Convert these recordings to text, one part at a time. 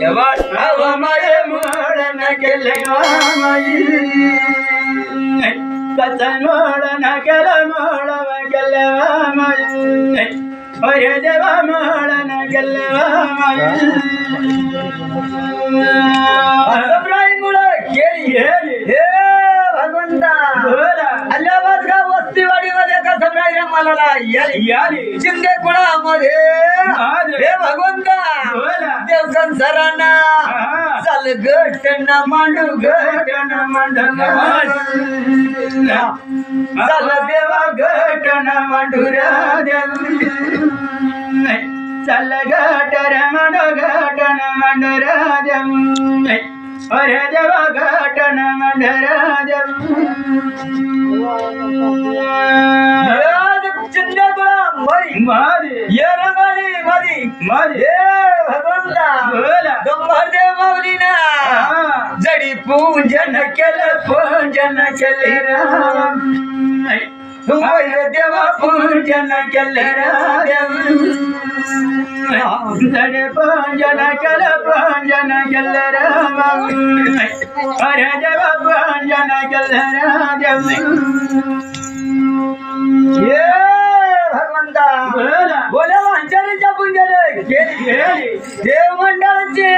माये मोडन केले माई कच मोडन केलं मोडव केलं माई अरे देवा मोडन केलं माई मुळे केली हे भगवंता अल्लाबाद का वस्तीवाडीमध्ये का समराय मला याली शिंदे कुळामध्ये. हे भगवंता. देवकन सरांना चाल गटन मांडू गटन मांडू चाल देवा गटन मांडू देव चल गटर मांडू गटन मांडू देव अरे देवा गटन मांडू मरी मारी ये रंगाली मरी मारी हे भगवंता गंभरदेव माऊलीना जडी पूजन केलं पूजन केले राम होय देवा पूजन केले राम जडी पूजन केलं पूजन केले राम अरे देवा पूजन केले राम ये भगवंता बोला अंजलीच्या पूजन देव मंडळाचे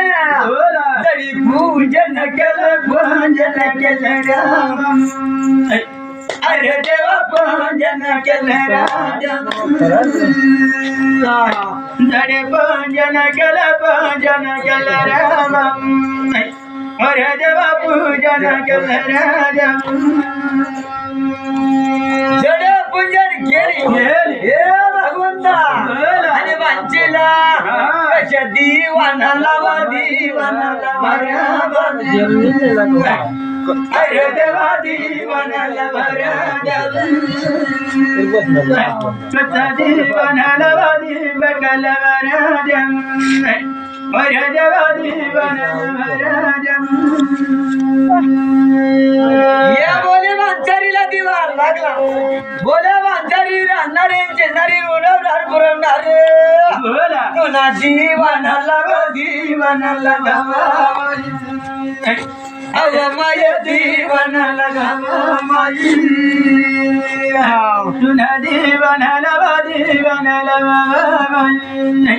तरी पूजन केलं पूजन केलं राम अरे देवा पूजन केलं राम जडे पूजन केलं पूजन राम अरे देवा पूजन केलं राम जडे पूजन केली हे भगवंता आणि वांचेला कशा दिवाना लावा दिवाना लावा अरे देवा दिवाना अरे देवा दिवाना या बोले मांचारीला दिवा लागला बोले मांचारी राहणारे शेजारी उडवणार पुरवणार तुला जीवनाला ग जीवनाला गावा अव माय जीवनाला गावा माई तुला जीवनाला वा जीवनाला माई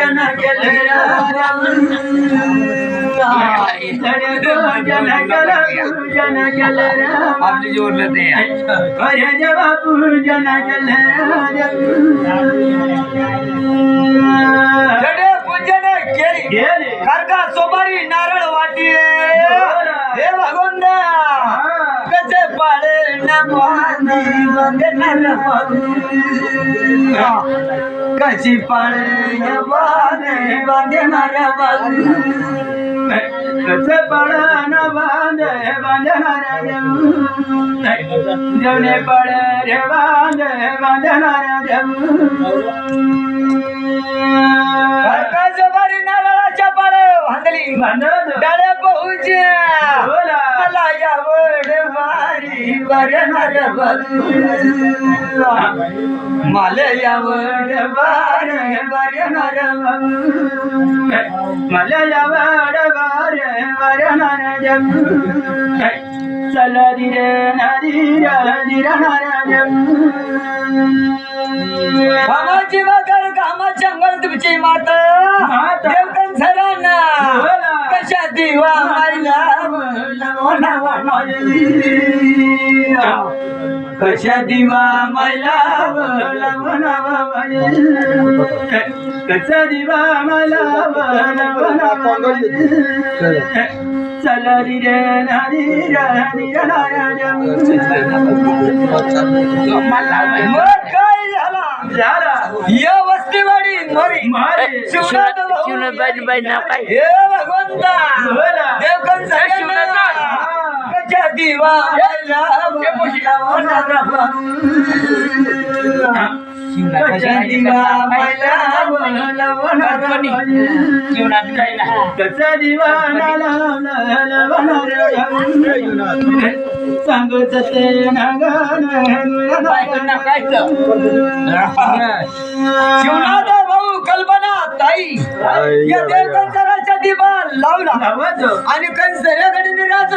पूजन केलं जडी पूजन केलं पूजन केलं आपली जोडलं ते अरे देवा पूजन केलं जडे पूजन केली कारका सोबारी नारळ वाटी हे भगवंता कसे पाळे नवानी वंदनार कशी पाळे नवाने वंदनार कसे पाळे नवाने वंदनार जवने पळे रे वांदे वंदनार काजबारी नारळाच्या पाळे बांधली डाळ्या पोहच्या मला यावड वारी वरणार मला यावड वार वरणार मला यावड वार वरणार चल दिरे नदीर दिरणार कामाची वगैर कामाची अंगण तुमची माता. देवकन सरांना. कशा दिवा मैला कशा दिवा मैला कशा दिवा मला चल रे नारी राणी मग काय झाला झाला या वस्तीवाडी मरी. मारी शिवनाथ भाऊ शिवनाथ बाई- बाई नाव काय? हे भगवंता. देवकन दिवा सांगत ते. शिवनाथ भाऊ कल्पना ताई. या देवकंचराच्या दिवा लावला. आणि कंसऱ्याकडे निराश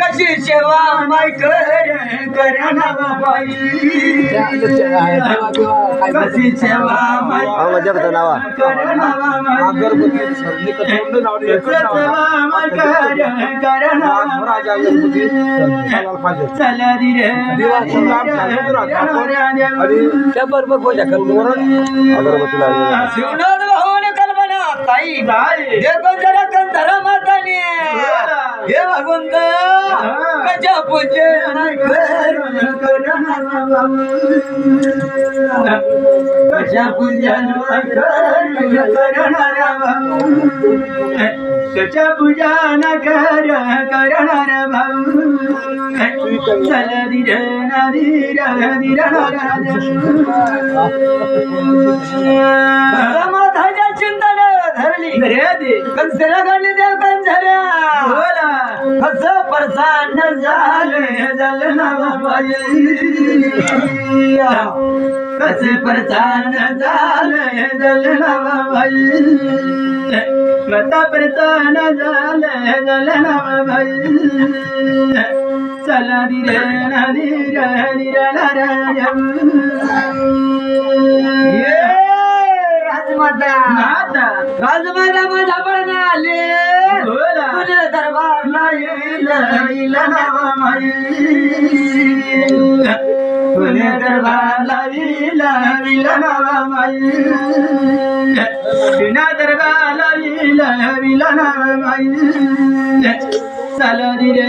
कशी सेवा माय कर करना बाई कशी सेवा माय जगत नावा करना बाई सेवा माय कर करना चला रे बरोबर पूजा अगरबत्तीला शिवनाथ भाऊन कल्पना ताई देखो जरा कंधरा माताने कशा पूजन कशा पूजन कर करणारा भाऊ चल धीर धीर धीर समाधाच्या चिंतन धरली. कंसरा गणी देव कंसऱ्या कस प्रसन्न झाले जल कसे प्रसन्न झाले जल कथा प्रसन्न झाले जल चला धीरे धीरे धीरे राजमाता राजमाता माझ्या पडणे आले. तुझ्या दरबारला येईल. येईल नावा माई तुझ्या दरबारला येईल. येईल नावा माई तुझ्या दरबारला येईल. येईल नावा माई चल धीरे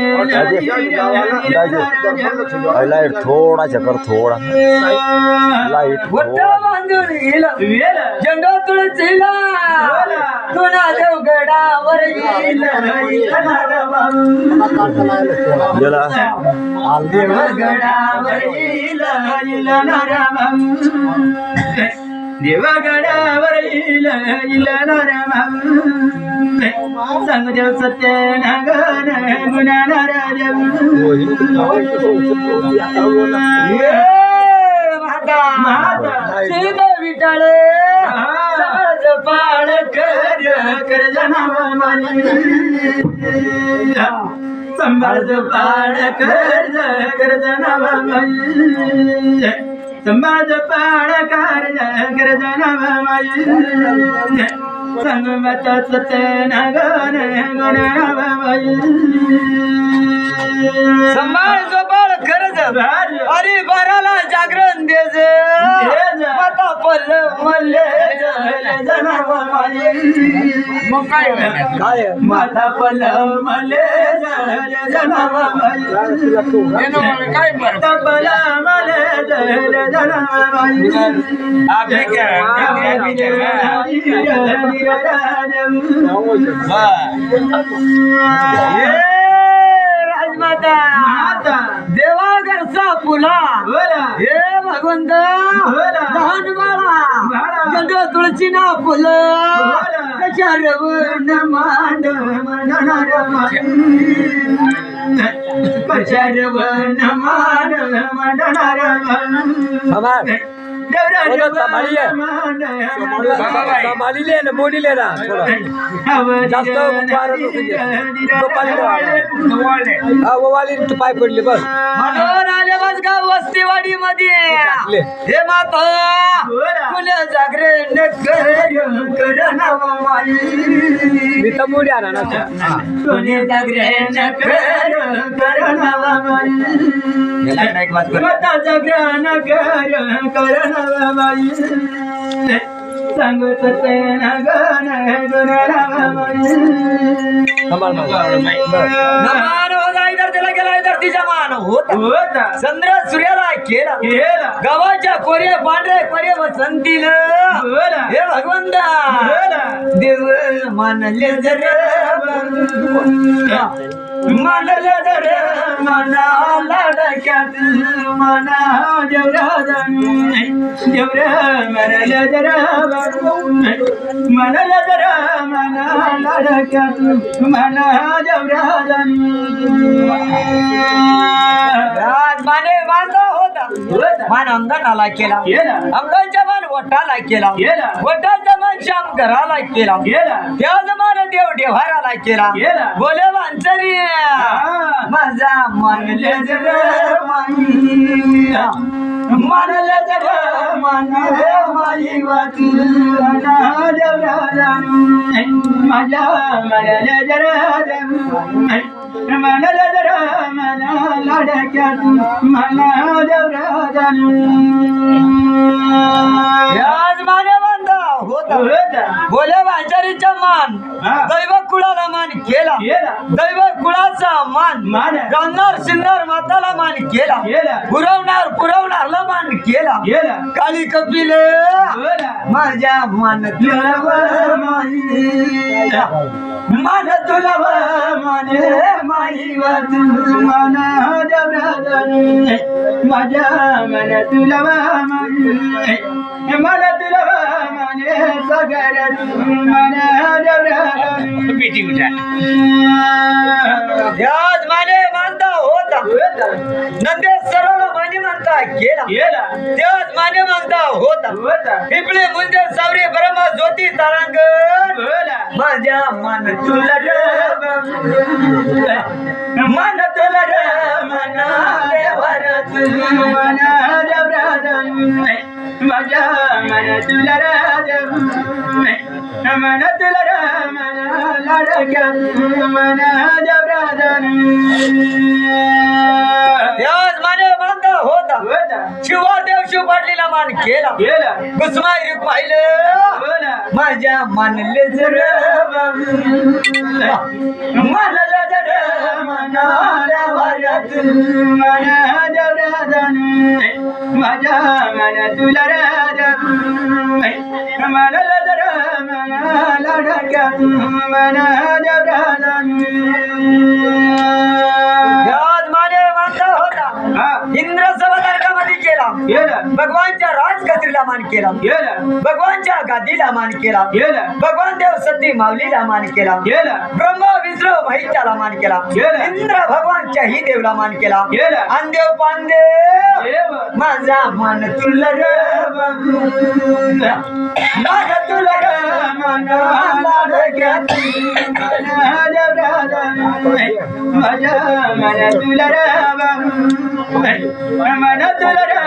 लाइट थोडा चक्कर थोडा. लाइट झेंडा तुळशीला. तुला देवगडावर येईल. गेला देवगडावर येईल देवगडावर येईल येईल नाराम सांग देव सत्य नागन गुणा माता विटाळे पाळ कर कर जनावा संभाज पाळ कर कर जनावा माली संभाज पाळ कर कर जनावा माली संगमत नगन संभाळ जोपाळ खरंच. अरे बाराला जागरण देज माता पल्ल मल्ले मग काय? काय? माता पल्ल मल्ले काय पल्ल माली काय? राजमाता देवा घरचा पुला हे भगवंत लहान बाळा. गंध तुळशी ना फुलं. कशा रवण मांड म्हणणार मांड म्हणणार सांभाळीले ना बोलिले ना. थोडं जास्त हा वाली पाय पडले बस. आले बस का वस्तीवाडी मध्ये. हे माता फुले जागरे नकर कर नावा माई मी तर आणा ना. फुले जागरे नकर कर. नावा माई माता जागरे नकर कर नावा माई सांगत ते नगन गुण नावा माई सांभाळ मला. नमान होता. इधर तिला गेला इधर तिच्या मान होता चंद्र सूर्याला केला. केला. गावाच्या कोरे पांढरे कोरे वसंतील. हे भगवंता. देव मानले जर. मनलं जर. मना लाडक्यात मना जवराजन जवर मनलं जर. मनलं जर मना लाडक्यात मना जवराजन माने बांधा होता. मान अंगणाला केला. अंगाच्या मान वटाला केला. वटाचा मान श्याम घराला केला त्याच मान देव देव्हाराला केला बोले मांसरी माझा मानले जर मानले देव मानले माई वाचू माझ्या मनले जर मला जर मना लाडक्यात मना आज माने होता. बोले वाचारीचा मान दैव कुळाला मान केला. दैव कुळाचा मान गंगार सिन्नर माताला मान केला. पुरवणार पुरवणारला मान केला. काली. कपिल माझ्या मान तुला मान तुला मान माई मन माझ्या मन तुला मन. तुला पीटी उठा याच माने मानता होता नंदे सरळ माने मानता गेला त्याच माने मानता होता पिपळे मुंजे सावरी ब्रह्म ज्योती तारांग माझ्या मन तुला मान मन तुला र मन देवर मन माझ्या मन तुला र मन तुला र लाडक्या मन याच मानता होता. शिवादेव शिव पाटलीला मान केला. कुसमाई पाहिलं. माझ्या मानले जर मानलं जर मनाला माझ्या मन तुला मनल जर होता इंद्र सवतारकामध्ये केला. भगवानच्या राजकत्रीला मान केला. भगवानच्या गादीला मान केला. भगवान देव सती माऊलीला मान केला. ब्रह्मा विष्णू महित्याला मान केला. इंद्र भगवानच्याही देवला मान केला. आणि देव पांदेव माझा मान तुला मन लाडक्यात माझ्या मन तुला मन तुला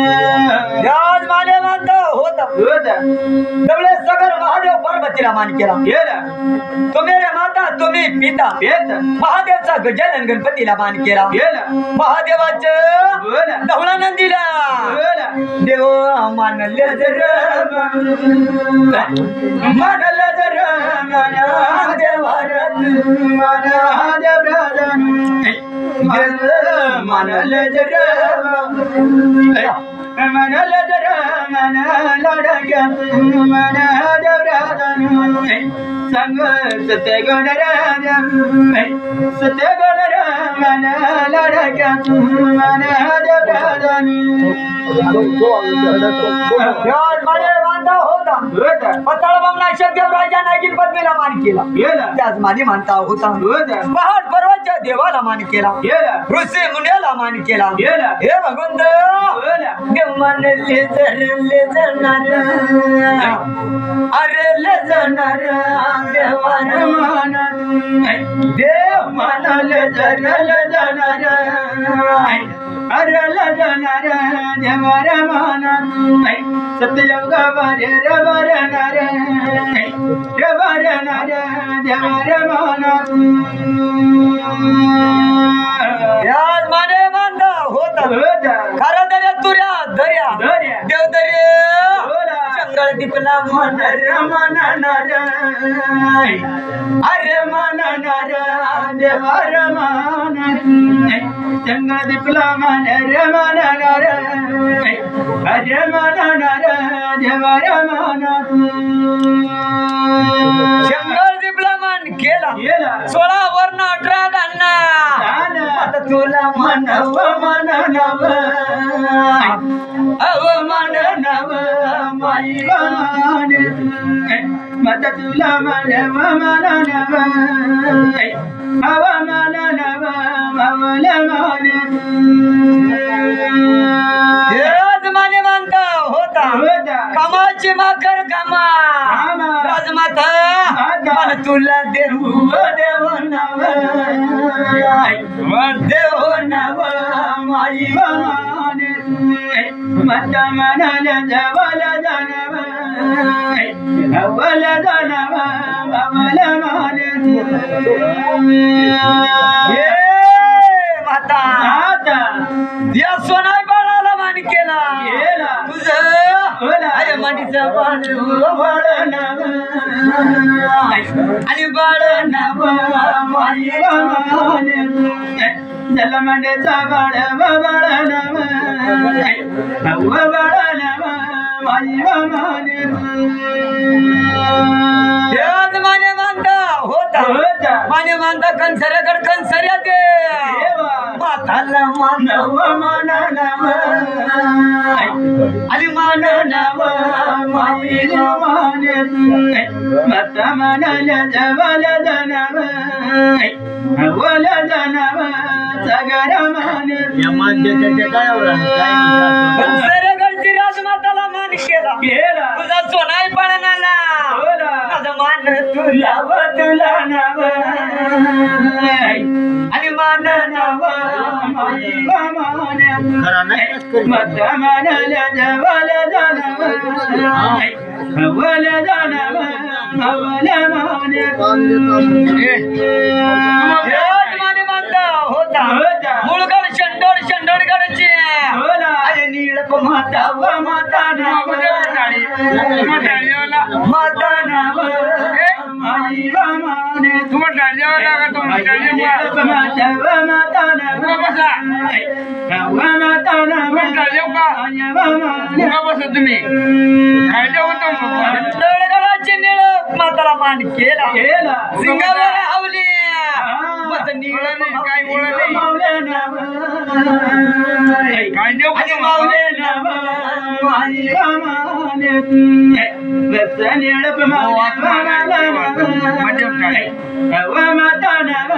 डबळे सगर महादेव पार्वतीला मान केला तो मेरे माता तुम्ही पिता महादेवचा गजानन गणपतीला मान केला महादेवाचं धवळानंदीला देव मानले जर मानले जर मानले जर मनल जर मन लढग्या मन देवराजन संग सत्य गण राजा सत्य मानता होता पताळ बमला शब्देव राजा नागिन पद्मीला मान केला. त्याच माने मानता होता पहाड पर्वतच्या देवाला मान केला. ऋषी मुन्याला मान केला. हे भगवंत देव मानले जरले जाणार अरे जाणार देवार मान. देव मानले जरले जाणार अरे जाणार देवार मान. सत्ययोग रे रवर नारे रवर नारे देवार मान याज माने मानता होता खरा दर्या तुऱ्या दर्या देव दर्या जंगल दिपला मन रमण नर अरे मन नर देव रमण जंगल दिपला मन रमण नर अरे मन नर देव जंगल दिपला मन केला सोळा वर्ण अठरा दाना तुला मन नव मन नव अव मन नव माई. मत तुला मन मन नव अव मन नव मवल मान होता. कामाची माकर कामा. राजमाता माता. मन तुला देऊ देव नव. देव नव. माई मान. मत मनल जवल जनव अवल जनव अवल मान. माता. या सोनाई बाळाला मान केला. तुझं. अरे मांडीचं बाळ वळ नव आणि बाळ नव माई मान जलमंडेचा बाळ बळ नव माने होता. होता. माने मानता कंसऱ्याकड कंसऱ्या दे. माताला मान नव मान नव. आणि मान नव. माई मान. मत मनल जवल जनव अवल जनव सगर मान. कंसऱ्याकडची राजमाताला मान केला. मान तुला नव तुला नव आणि मान नव माई मान मत मनल जवल जनव अवल मान माने शंडोड शंडोडगडचे बोला. अरे नीळप माता व माता नव. माता नाव. माई व मान. माता व माता नव. व माता नव. माय व मान. शंडोडगडाचे निळ माताला मान केला. केला. मत नीळ काय मावले नव आणि माऊले नव माई व मान वत्स निळप मावले व माता नव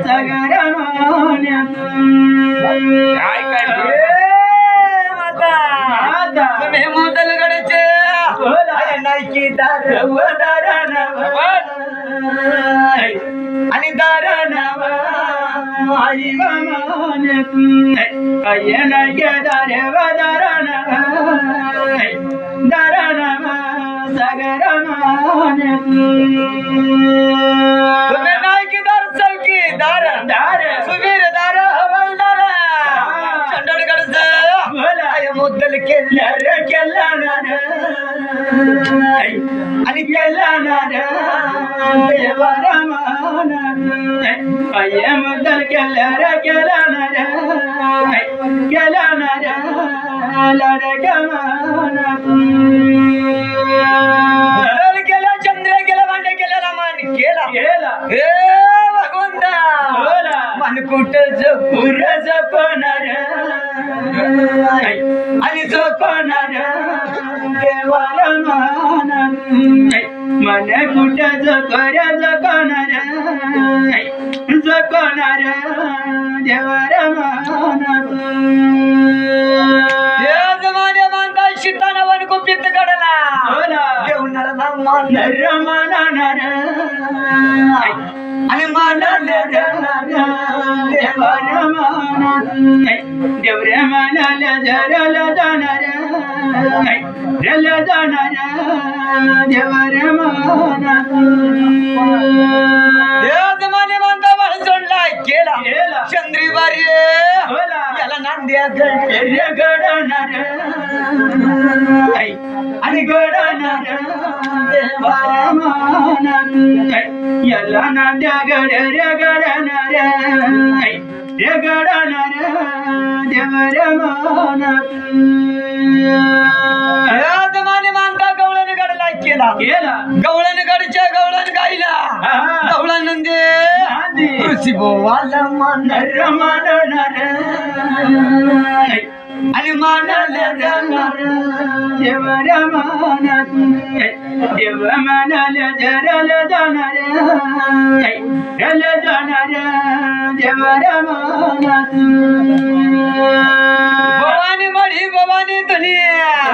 सगर मान माता माता. तुम्ही मोदलगडचे बोला. अरे नाईकी दार व दर नव आणि दार नव आई व मान अय्यन गेदार व दर नव दर नव सगर मान तुम्ही नाईकी दार चौकी दार दार. सुबीर दार हवालदार चंडगडचं बोला. अय मुद्दल केल्या केल्लर केल्लर आणि केल्लर देवर मान अय्य मुदल केल्लर केल्लर केल्लर लडक मान मुद्दल केला चंद्र केला भांडे केलेला मान केला केला हे भगवंता बोला. मन कुठं जपू पुर जपणार आणि झोप जपणार देवर मान मन कुठ जकर जपणार जपणार देवर मान मानता शिताना वन गुपित रमणार आणि मान देवर मान देवर मानाल जरल जाणार रल जाणार देवर मान केला केला. चंद्री बारी बोला. याला नांद्याकडे रे गडणार. आणि मानात याला नांद्या गड रे गडणार. रे गडणार. देव रे जमाने मानता गडला केला. केला. गवळण गाईला. गवळानंदे नांदी. ऋषी बोवाला मान मानणार आणि जाणार देव मानाला जरल जाणार. रल जाणार. देव रमानात भवानी मढी भवानी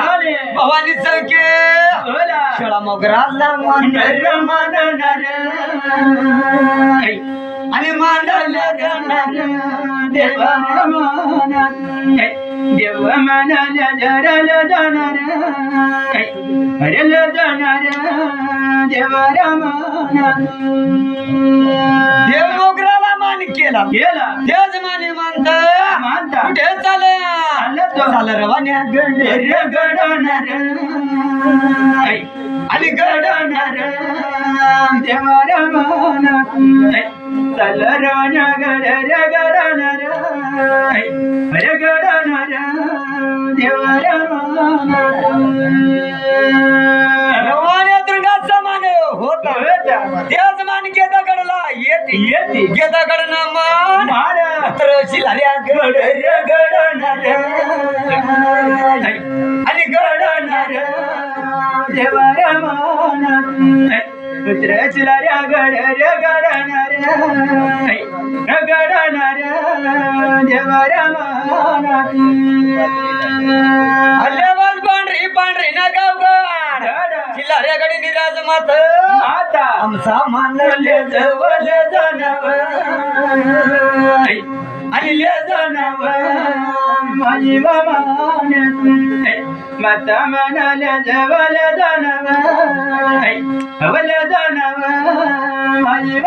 आले. भवानी चौके. शाळा मानणार आणि जाणार देव देव मानाला जरल जाणार रल जाणार देव रमानात देव मोगराला मान केला केला तेच माने मानता मानता. कुठे चाल चालत तो. रवान्या गडे रे गडणार आणि गडणार देवा रामाना चल रवान्या गड रे गडणार रे गडणार मान होता तेच मान गेदाकडला येते येते गेदाकडनं मान मारा तर शिलाऱ्या गड गडणार आणि गडणार देवा रमान उतरचला गड रे गडणार गडणार देवा अल्लेवाल पांढरी पांढरी ना गावगाड शिलाऱ्या गडी. निराज मात. आता आमचा मान ले जवळ जाणव. माझी मामान माता मनाला जवळ जाणव. जाणव. माझी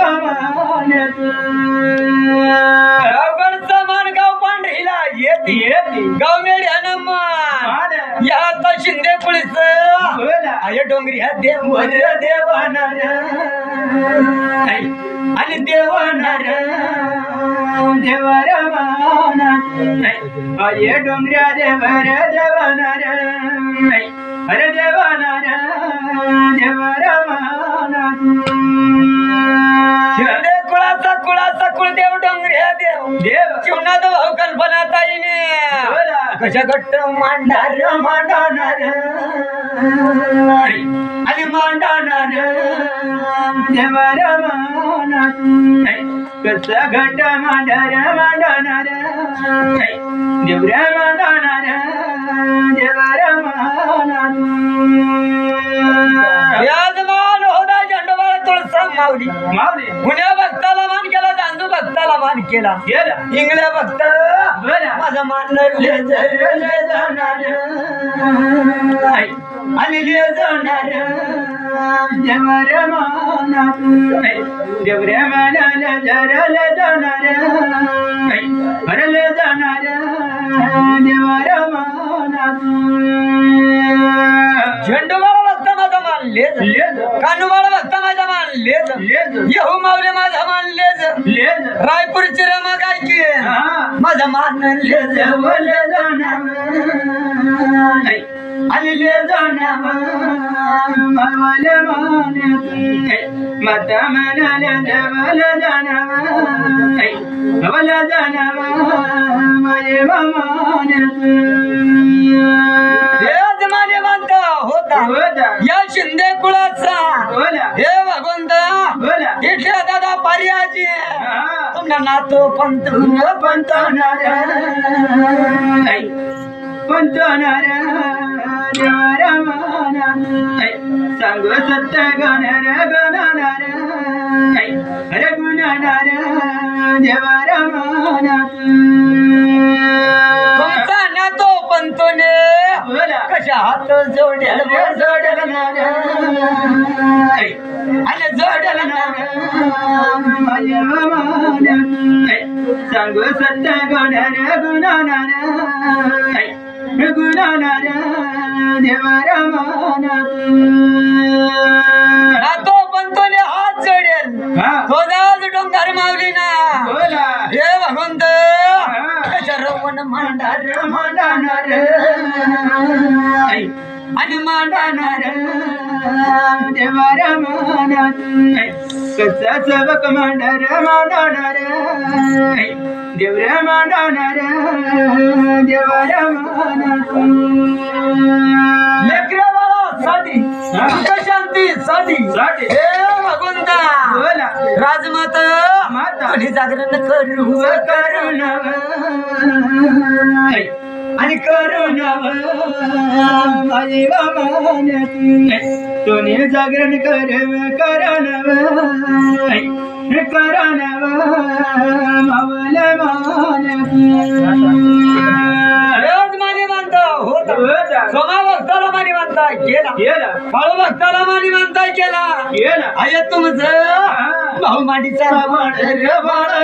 मान गाव पांढरीला येते येते. गाव मेढ्यानं मान या आता शिंदे पुलिस आय डोंगरी हा देव देवानार आणि देवानार देवर मानात अये डोंगऱ्या देवर देवानार अरे देवानार देवर मानात शिंदे कुळाचा कुळाचा कुळदेव डोंगरी हा देव. देव. जीवनात भाऊ कल्पना ताईने. बोला कशा घट्ट मांडार मांडणार. आणि मांडणार. देवर कस घट मांडर मांडणार. देवऱ्या मांडणार देवर झंडोबाळ माऊली. मावली पुण्या भक्ताला मान केला चांदू भक्ताला मान केला. गेला इंगल्या भक्त. माझा मान जाणार. आणि ले जाणार. देवर मानात देवऱ्या मानाला जरल जाणार. हरल जाणार. देवर मानात झेंडूबाळ भक्त माझा मान लेज. लेज. कानूबाळ भक्त माझा मान लेज. लेज. येहू मावले माझा मान लेज. लेज. रायपूरची रमा गायकी हा. माझा मान लेज. जवळ जाणार आणि ले जाणार मावल मानत माता माझे मानत हे माने मानता होता. बोला या शिंदे कुळाचा. बोला हे भगवंत बोला इथल्या दादा पारियाची हा. तुमना नातो पंत देवर मानार सांग सत्य गुणनार देवर मानार तुमचा नातो पंतोने बोला. कशा हात जोडेल जोडलनार आणि जोडेल सांगू सत्य गुणाऱ्या गुणानाऱ्या गुणानाऱ्या देवाऱ्या माना तो हात हा. तो जाज डोंगर मावली ना बोला. हे भगवंत. रवण मांडार मांडणार आणि मांडणार देवाऱ्या मानात कसा चवक मांडर मांडणार. देवऱ्या मांडणार देवाऱ्या मानात लेकरा बाळा साठी शांती साठी साठी. हे भगवंता. बोला. राजमात. माता. कोणी जागरण करू करुण आणि तुम्ही जागरण कर करण करण मावल रोज माने मानता होता सोमा भक्ताला माने मानता केला. बाळू भक्ताला माने मानता केला. आय तुमचं भाऊ मांडीचा बाळ बळ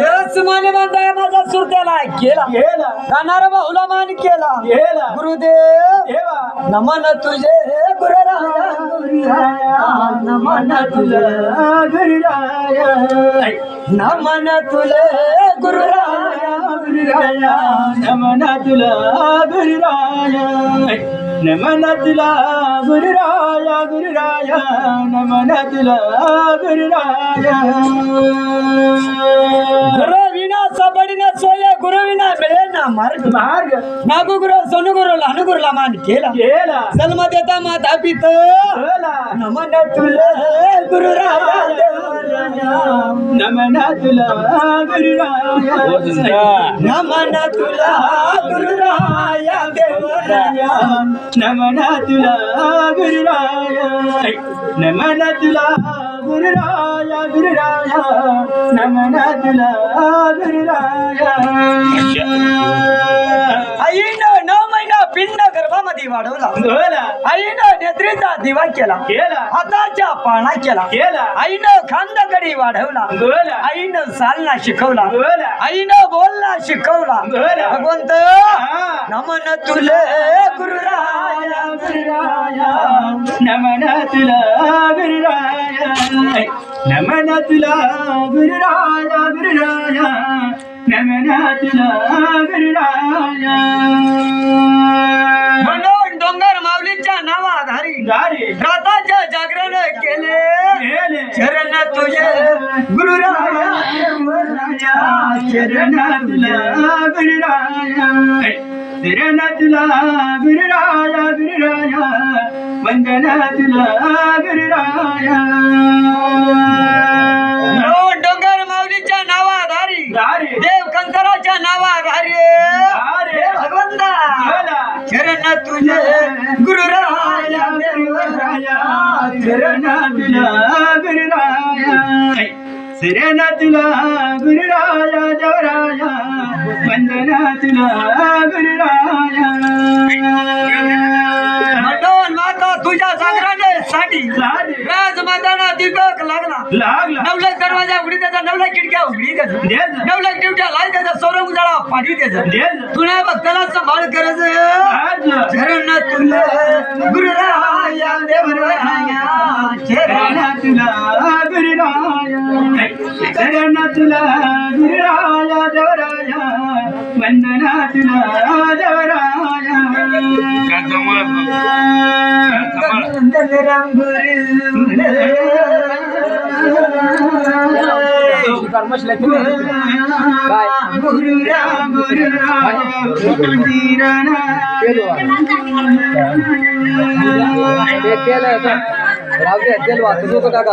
यस माने मानताय माझा सुरत्याला केला. गेला गाणार भाऊला मान केला. गेला गुरुदेव देवा. नमन तुझे गुरुराया. नमन तुझे नमन तुले गुरुराया. गुरुराया नमना तुला गुरुराया. नमना तुला गुरुराया गुरुराया. नमना तुला गुरुराया. गुरु विना सबडीना सोय गुरु विना मिळेल ना मार्ग मार्ग नागू गुरु सोनू गुरु लहानू गुरुला मान केला गेला जन्म देता माता पित गेला नमन तुले गुरुराया देवराया नमना तुला गुरुराया नमन तुला गुरुराया देवराया नमना तुला गुरुराया नमना तुला गुरुराया गुरुराया नमना तुला पिंड गर्भामध्ये वाढवला. आईनं नेत्रीचा दिवा केला. केला. हाताच्या पाळणा केला. केला. आईनं खांदकडी वाढवला. आईनं चालना शिकवला. आईनं बोलना शिकवला. भगवंत. नमन तुले गुरुराया. गुरुराया. नमना तुला गुरुराया. नमना तुला गुरुराया गुरुराया. म्हणून डोंगर माऊलीच्या नावाधारी गाडी राताच्या जागरण केले. चरण तुझे गुरुराया. चरण तुला गुरुराया. चरण तुला गुरुराया गुरुराया. वंदना तुला गुरुराया म्हणून डोंगर माऊलीच्या नावाधारी गाडी देव कंकराच्या नावाधारी अरे भगवंता चरण तुझे गुरुराया देवराया चरण तुला गुरुराया शरण तुला गुरुराया देवराया वंदना तुला गुरुराया म्हणून माता तुझ्या जागरणासाठी राजमाताना दीपक लागला. लागला. दरवाजा उघडी त्याचा नवलख खिडक्या उघडी त्याचा. देज नवलख ड्युट्या लाल त्याचा सौर उजाळा पाणी त्याचं. तुला भक्ताला सांभाळ करत चरण तुला गुरुराया देवराया चरण तुला गुरुराया शरण तुला गुरुराया देवराया वंदना तुला देवराया. गुरुरा गुरुरा राहू दे तेल वाचतो का का